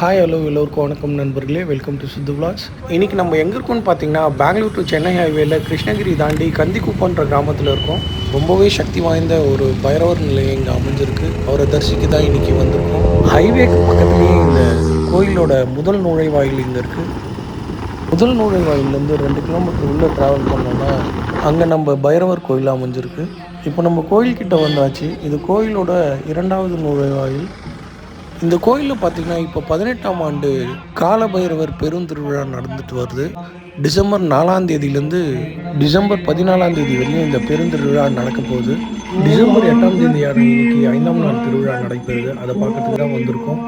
Hi hello எல்லோருக்கும் வணக்கம் நண்பர்களே. வெல்கம் டு சுத்து விலாஸ் இன்றைக்கி நம்ம எங்கே இருக்கோம்னு பார்த்தீங்கன்னா பெங்களூர் டு சென்னை ஹைவேல கிருஷ்ணகிரி தாண்டி கந்திக்குப்பன்ற கிராமத்தில் இருக்கோம். ரொம்பவே சக்தி வாய்ந்த ஒரு பைரவர் நிலையம் இங்கே அமைஞ்சிருக்கு. அவரை தரிசிக்க தான் இன்றைக்கி வந்திருக்கோம். ஹைவேக்கு பக்கத்துலேயே இந்த கோயிலோட முதல் நுழைவாயில் இங்கே இருக்குது முதல் நுழைவாயிலேருந்து ரெண்டு கிலோமீட்டர் உள்ளே ட்ராவல் பண்ணோன்னா அங்கே நம்ம பைரவர் கோயில் அமைஞ்சிருக்கு. இப்போ நம்ம கோயில்கிட்ட வந்தாச்சு. இது கோயிலோட இரண்டாவது நுழைவாயில். இந்த கோயிலில் பார்த்தீங்கன்னா இப்போ பதினெட்டாம் ஆண்டு காலபைரவர் பெருந்திருவிழா நடந்துட்டு வருது. டிசம்பர் நாலாம் தேதியிலேருந்து டிசம்பர் பதினாலாம் தேதி வரையும் இந்த பெருந்திருவிழா நடக்க போகுது. டிசம்பர் எட்டாம் தேதியான இன்னைக்கு ஐந்தாம் நாள் திருவிழா நடைபெறுது. அதை பார்க்கறதுக்கு தான் வந்திருக்கோம்.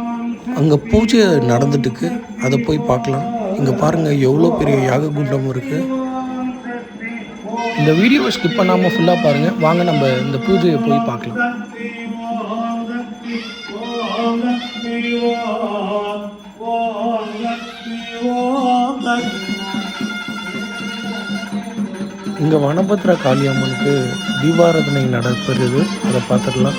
அங்கே பூஜை நடந்துட்டுக்கு அதை போய் பார்க்கலாம். இங்கே பாருங்கள் எவ்வளோ பெரிய யாக குண்டம் இருக்குது இந்த வீடியோவை ஸ்கிப் பண்ணாமல் ஃபுல்லாக பாருங்கள் வாங்க நம்ம இந்த பூஜையை போய் பார்க்கலாம். இங்கே வனபத்ரா காளியம்மனுக்கு தீபாராதனை நடக்கிறது அதை பார்த்துக்கலாம்.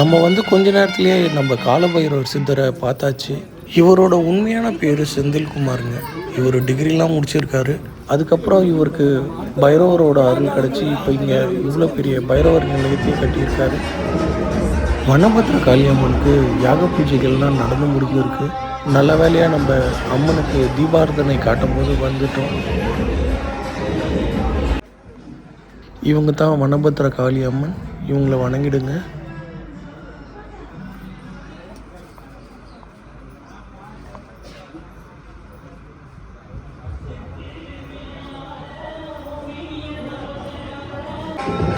நம்ம வந்து கொஞ்ச நேரத்திலேயே நம்ம காலபைரவர் சித்தரை பார்த்தாச்சு. இவரோட உண்மையான பேர் செந்தில்குமாருங்க இவர் டிகிரிலாம் முடிச்சிருக்காரு. அதுக்கப்புறம் இவருக்கு பைரவரோட அருள் கிடச்சி இப்போ இங்கே இவ்வளோ பெரிய பைரவர் நிலையத்தையும் கட்டியிருக்காரு. வனபத்திர காளியம்மனுக்கு யாக பூஜைகள்லாம் நடந்து முடிஞ்சிருக்கு. நல்ல வேலையாக நம்ம அம்மனுக்கு தீபார்த்தனை காட்டும் போது வந்துட்டோம். இவங்க தான் வனபத்ர காளி அம்மன் இவங்கள வணங்கிடுங்க.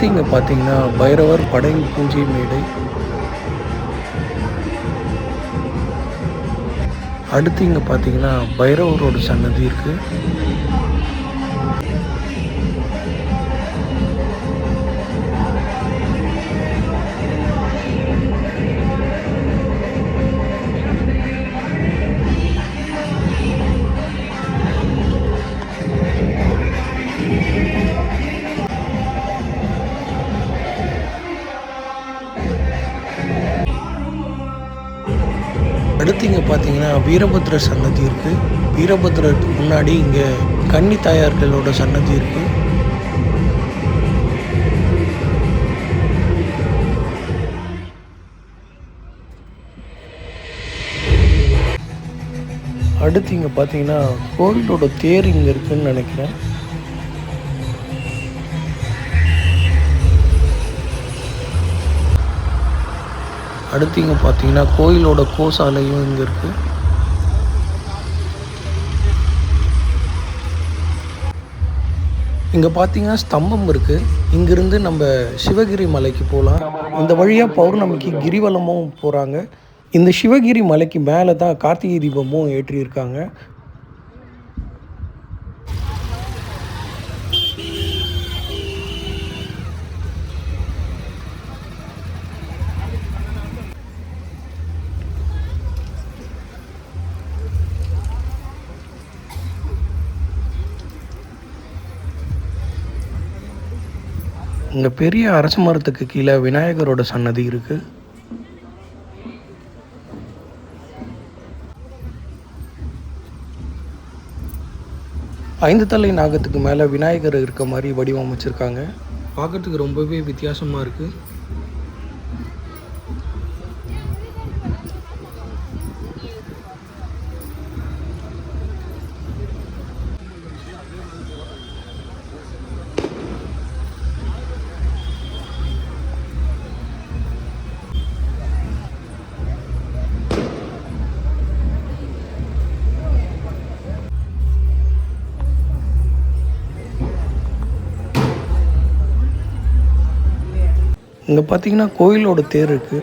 அடுத்து இங்கே பார்த்தீங்கன்னா பைரவர் படை பூஜை மேடை. அடுத்து இங்கே பார்த்தீங்கன்னா பைரவரோட சன்னதி இருக்குது அடுத்து இங்கே பார்த்தீங்கன்னா வீரபத்ர சன்னதி இருக்குது வீரபத்ரருக்கு முன்னாடி இங்கே கன்னி தாயார்களோட சன்னதி இருக்குது அடுத்து இங்கே பார்த்தீங்கன்னா கோவிலோட தேர் இங்கே இருக்குன்னு நினைக்கிறேன். அடுத்து இங்கே பார்த்தீங்கன்னா கோயிலோட கோசாலையும் இங்கே இருக்குது இங்கே பார்த்தீங்கன்னா ஸ்தம்பம் இருக்குது இங்கேருந்து நம்ம சிவகிரி மலைக்கு போகலாம் இந்த வழியாக பௌர்ணமிக்கு கிரிவலமும் போகிறாங்க இந்த சிவகிரி மலைக்கு மேலே தான் கார்த்திகை தீபமும் ஏற்றியிருக்காங்க. இங்கே பெரிய அரச மரத்துக்கு கீழே விநாயகரோட சன்னதி இருக்குது ஐந்து தலை நாகத்துக்கு மேலே விநாயகர் இருக்க மாதிரி வடிவமைச்சிருக்காங்க பார்க்கறதுக்கு ரொம்பவே வித்தியாசமாக இருக்குது இங்கே பார்த்தீங்கன்னா கோயிலோட தேர் இருக்குது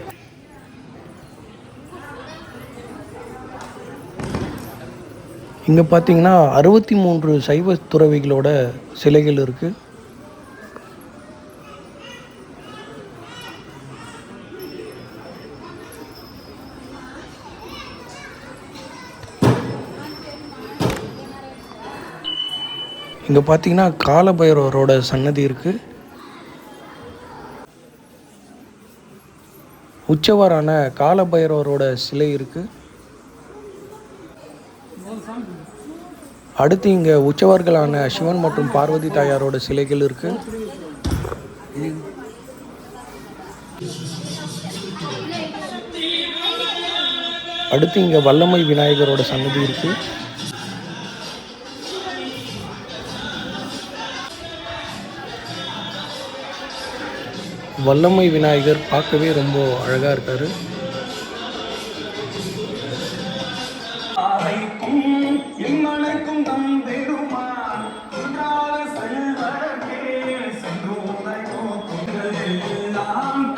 இங்கே பார்த்தீங்கன்னா அறுபத்தி மூன்று சைவ துறவிகளோட சிலைகள் இருக்குது இங்கே பார்த்தீங்கன்னா காலபைரவரோட சன்னதி இருக்குது உச்சவரான காலபைரவரோட சிலை இருக்குது அடுத்து இங்கே உச்சவர்களான சிவன் மற்றும் பார்வதி தாயாரோட சிலைகள் இருக்கு. அடுத்து இங்கே வல்லமை விநாயகரோட சன்னதி இருக்குது வல்லமை விநாயகர் பார்க்கவே ரொம்ப அழகாக இருக்காரு.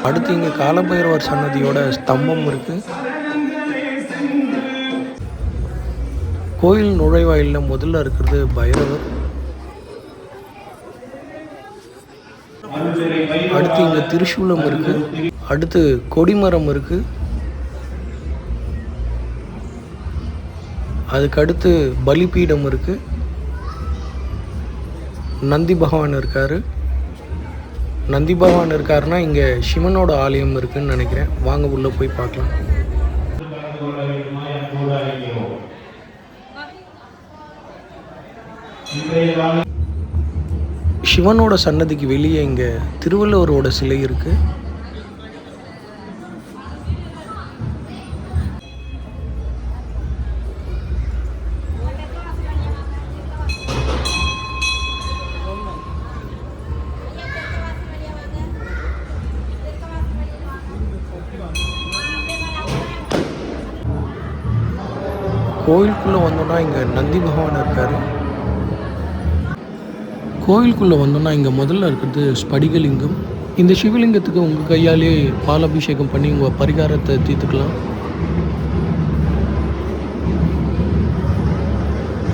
அடுத்து இங்கே காலபைரவர் சன்னதியோட ஸ்தம்பம் இருக்கு. சரணங்களே சென்று கோயில் நுழைவாயிலில் முதல்ல இருக்கிறது பைரவர் அடுத்து இங்கே திரிசூலம் இருக்கு. அடுத்து கொடிமரம் இருக்கு. அதுக்கு அடுத்து பலிபீடம் இருக்கு. நந்தி பகவான் இருக்காரு. நந்தி பகவான் இருக்காருன்னா இங்கே சிவனோட ஆலயம் இருக்குன்னு நினைக்கிறேன். வாங்க உள்ளே போய் பார்க்கலாம். சிவனோட சன்னதிக்கு வெளியே இங்கே திருவள்ளுவரோட சிலை இருக்கு. கோயிலுக்குள்ளே வந்தோன்னா இங்கே நந்தி பகவான் இருக்காரு. கோயிலுக்குள்ளே வந்தோம்னா இங்கே முதல்ல இருக்கிறது ஸ்படிகலிங்கம். இந்த சிவலிங்கத்துக்கு உங்கள் கையாலே பாலாபிஷேகம் பண்ணி உங்கள் பரிகாரத்தை தீர்த்துக்கலாம்.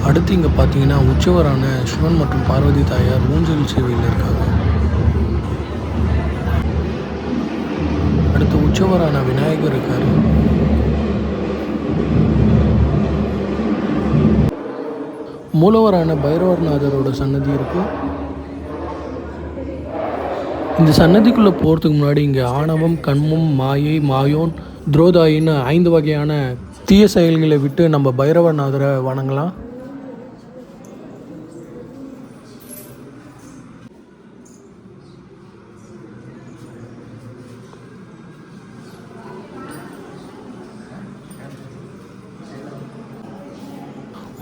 அடுத்து இங்கே பார்த்தீங்கன்னா உச்சவரான சிவன் மற்றும் பார்வதி தாயார் ஊஞ்சல் சேவையில் இருக்காங்க. அடுத்து உச்சவரான விநாயகர் இருக்கார். மூலவரான பைரவர்நாதரோட சன்னதி இருக்கும் இந்த சன்னதிக்குள்ளே போகிறதுக்கு முன்னாடி இங்கே ஆணவம் கண்மம் மாயை மாயோன் துரோதாயின்னு ஐந்து வகையான தீய செயல்களை விட்டு நம்ம பைரவநாதரை வணங்கலாம்.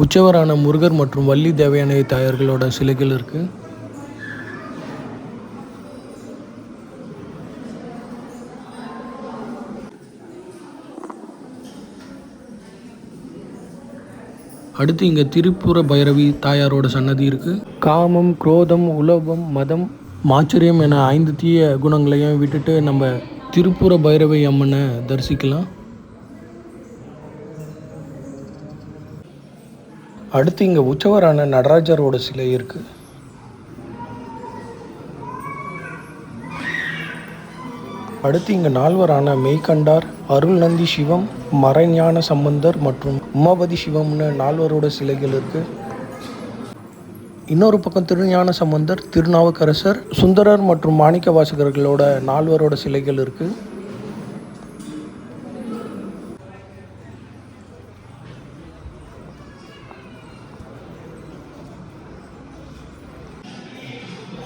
உற்சவரான முருகர் மற்றும் வள்ளி தேவயானை தாயார்களோட சிலைகள் இருக்கு. அடுத்து இங்கே திரிபுர பைரவி தாயாரோட சன்னதி இருக்கு. காமம் குரோதம் உலோபம் மதம் மாச்சரியம் என ஐந்து தீய குணங்களையும் விட்டுட்டு நம்ம திருப்புற பைரவி அம்மனை தரிசிக்கலாம். அடுத்து இங்கே உற்சவரான நடராஜரோட சிலை இருக்கு. அடுத்து இங்கே நால்வரான மெய்கண்டார் அருள்நந்தி சிவம் மறைஞான சம்பந்தர் மற்றும் உமாபதி சிவம்னு நால்வரோட சிலைகள் இருக்கு. இன்னொரு பக்கம் திருஞான சம்பந்தர் திருநாவுக்கரசர் சுந்தரர் மற்றும் மாணிக்க வாசகர்களோட நால்வரோட சிலைகள் இருக்குது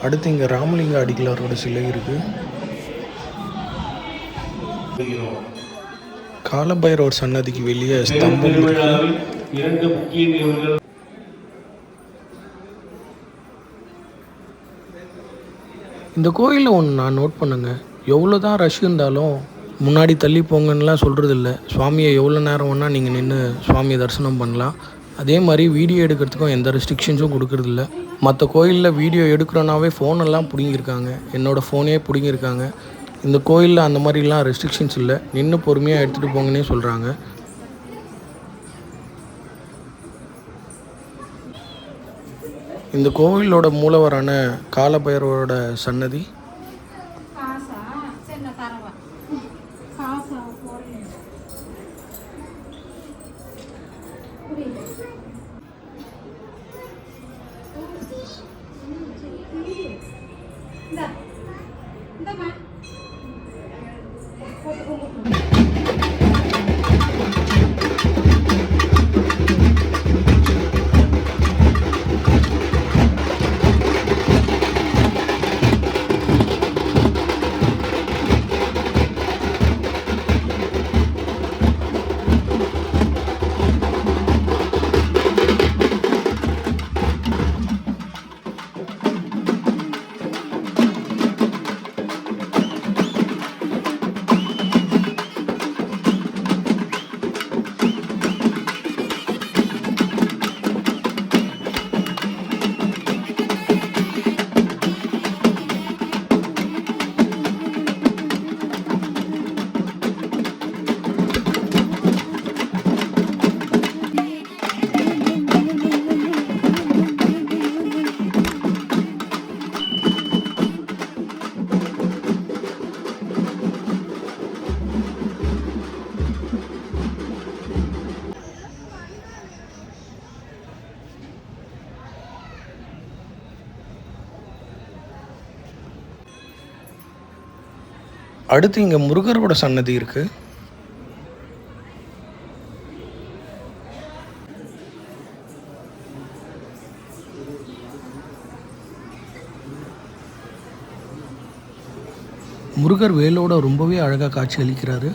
அடுத்து இங்கே ராமலிங்க அடிகளாரோட சிலை இருக்குது காலபைரவர் சன்னதிக்கு வெளியே ஸ்தம்பம் இருக்கு திருவிழாவில் இரண்டு முக்கிய நிகழ்வுகள். இந்த கோயிலில் ஒன்று நான் நோட் பண்ணுங்க. எவ்வளோ தான் ரஷ் இருந்தாலும் முன்னாடி தள்ளி போங்கன்னுலாம் சொல்கிறது இல்லை சுவாமியை எவ்வளோ நேரம் வேணால் நீங்கள் நின்று சுவாமியை தரிசனம் பண்ணலாம். அதே மாதிரி வீடியோ எடுக்கிறதுக்கும் எந்த ரெஸ்ட்ரிக்ஷன்ஸும் கொடுக்கறதில்ல. மற்ற கோயிலில் வீடியோ எடுக்கிறோன்னாவே ஃபோனெல்லாம் பிடுங்கியிருக்காங்க. என்னோடய ஃபோனே பிடுங்கியிருக்காங்க. இந்த கோயிலில் அந்த மாதிரிலாம் ரெஸ்ட்ரிக்ஷன்ஸ் இல்லை. நின்று பொறுமையாக எடுத்துகிட்டு போங்கன்னே சொல்கிறாங்க. இந்த கோவிலோட மூலவரான காலபைரவரோட சன்னதி இந்த அடுத்து இங்கே முருகரோட சன்னதி இருக்குது முருகர் வேலோட ரொம்பவே அழகாக காட்சி அளிக்கிறாரு.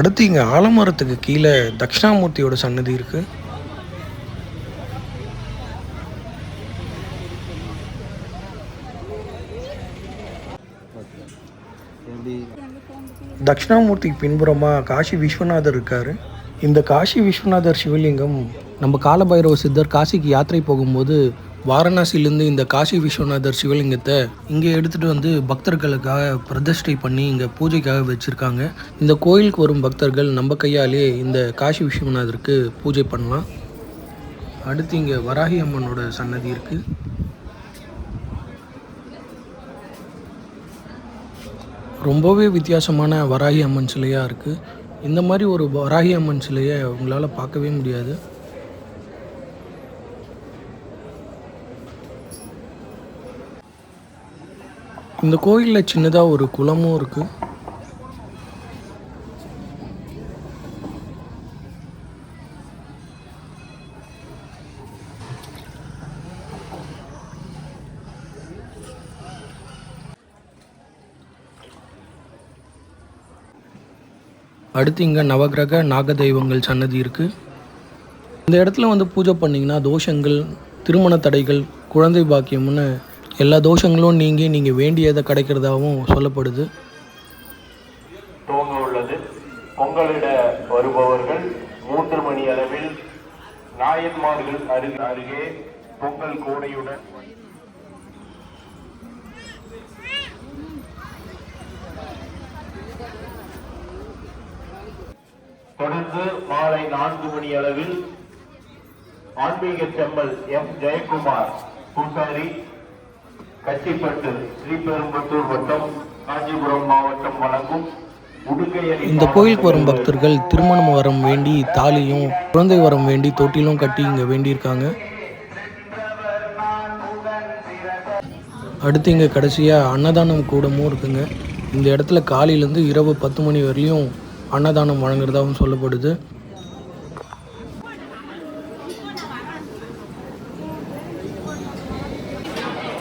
அடுத்து இங்கே ஆலமரத்துக்கு கீழே தக்ஷணாமூர்த்தியோட சன்னதி இருக்குது தட்சிணாமூர்த்திக்கு பின்புறமாக காசி விஸ்வநாதர் இருக்கார். இந்த காசி விஸ்வநாதர் சிவலிங்கம் நம்ம காலபைரவ சித்தர் காசிக்கு யாத்திரை போகும்போது வாரணாசியிலேருந்து இந்த காசி விஸ்வநாதர் சிவலிங்கத்தை இங்கே எடுத்துகிட்டு வந்து பக்தர்களுக்காக பிரதிஷ்டை பண்ணி இங்கே பூஜைக்காக வச்சுருக்காங்க. இந்த கோயிலுக்கு வரும் பக்தர்கள் நம்ம கையாலே இந்த காசி விஸ்வநாதருக்கு பூஜை பண்ணலாம். அடுத்து இங்கே வராகி அம்மனோட சன்னதி இருக்குது ரொம்பவே வித்தியாசமான வராகி அம்மன் சிலையாக இருக்குது இந்த மாதிரி ஒரு வராகி அம்மன் சிலையை உங்களால் பார்க்கவே முடியாது. இந்த கோயிலில் சின்னதாக ஒரு குளமும் இருக்குது அடுத்து இங்கே நவகிரக நாக தெய்வங்கள் சன்னதி இருக்குது இந்த இடத்துல வந்து பூஜை பண்ணிங்கன்னா தோஷங்கள் திருமண தடைகள் குழந்தை பாக்கியம்னு எல்லா தோஷங்களும் நீங்கி நீங்கள் வேண்டியதை கிடைக்கிறதாகவும் சொல்லப்படுது. துவங்க உள்ளது பொங்கலிட வருபவர்கள் மூன்று மணி அளவில் நாயன்மார்கள் அருகே அருகே பொங்கல் கூடையுடன் தொடர்ந்து மாலை நான்கு மணி அளவில் ஆன்மீக செம்மல் எம். ஜெயக்குமார் பூசாரி கச்சிப்பட்டு ஸ்ரீபெரும்புத்தூர் வட்டம் காஞ்சிபுரம் மாவட்டம் வழங்கும் இந்த கோயிலுக்கு வரும் பக்தர்கள் திருமணம் வரம் வேண்டி தாலியும் குழந்தை வரம் வேண்டி தொட்டிலும் கட்டி இங்கே வேண்டியிருக்காங்க. அடுத்து இங்கே கடைசியாக அன்னதானம் கூடமும் இருக்குங்க. இந்த இடத்துல காலையிலேருந்து இரவு பத்து மணி வரையும் அன்னதானம் வழங்குறதாகவும் சொல்லப்படுது.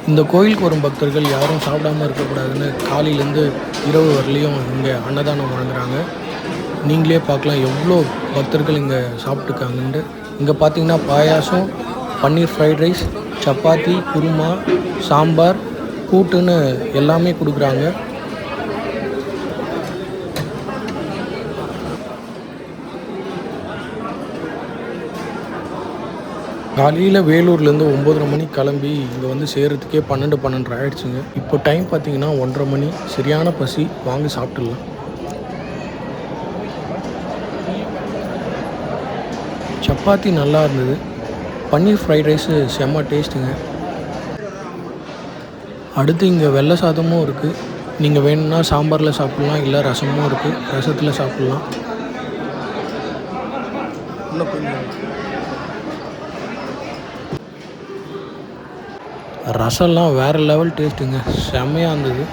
இந்த கோயிலுக்கு வரும் பக்தர்கள் யாரும் சாப்பிடாம இருக்கக்கூடாதுன்னு காலையிலேருந்து இரவு வரலையும் இங்கே அன்னதானம் வழங்குறாங்க. நீங்களே பார்க்கலாம் எவ்வளோ பக்தர்கள் இங்கே சாப்பிட்டுருக்காங்கன்ட்டு. இங்கே பார்த்தீங்கன்னா பாயாசம் பன்னீர் ஃப்ரைட் ரைஸ் சப்பாத்தி குருமா சாம்பார் கூட்டுன்னு எல்லாமே கொடுக்குறாங்க. காலையில் வேலூர்லேருந்து ஒம்பதரை மணி கிளம்பி இங்கே வந்து சேர்கிறதுக்கே பன்னெண்டு பன்னெண்டு ஆகிடுச்சுங்க இப்போ டைம் பார்த்தீங்கன்னா ஒன்றரை மணி. சரியான பசி. வாங்கி சாப்பிட்டுடலாம். சப்பாத்தி நல்லா இருந்தது. பன்னீர் ஃப்ரைட் ரைஸு செம்ம டேஸ்ட்டுங்க. அடுத்து இங்கே வெள்ளை சாதமும் இருக்குது நீங்கள் வேணும்னா சாம்பாரில் சாப்பிட்லாம் இல்லை ரசமும் இருக்குது ரசத்தில் சாப்பிட்லாம். ரசம்லாம் வேறு லெவல் டேஸ்ட்டுங்க செம்மையாக இருந்தது.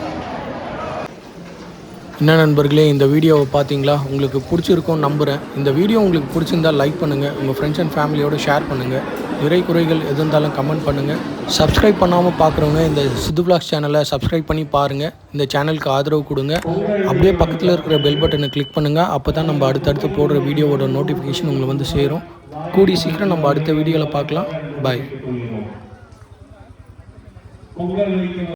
என்ன நண்பர்களே இந்த வீடியோவை பார்த்தீங்களா? உங்களுக்கு பிடிச்சிருக்கும் நம்புகிறேன் இந்த வீடியோ உங்களுக்கு பிடிச்சிருந்தா லைக் பண்ணுங்கள் உங்கள் ஃப்ரெண்ட்ஸ் அண்ட் ஃபேமிலியோடு ஷேர் பண்ணுங்கள் நிறை குறைகள் எது இருந்தாலும் கமெண்ட் பண்ணுங்கள் சப்ஸ்கிரைப் பண்ணாமல் பார்க்குறவங்க இந்த சித்து பிளாக்ஸ் சேனலை சப்ஸ்கிரைப் பண்ணி பாருங்கள் இந்த சேனலுக்கு ஆதரவு கொடுங்க. அப்படியே பக்கத்தில் இருக்கிற பெல் பட்டனை கிளிக் பண்ணுங்கள் அப்போ தான் நம்ம அடுத்தடுத்து போடுற வீடியோவோட நோட்டிஃபிகேஷன் உங்களை வந்து சேரும். கூடி சீக்கிரம் நம்ம அடுத்த வீடியோவில் பார்க்கலாம். பாய் 僕が抜いてます。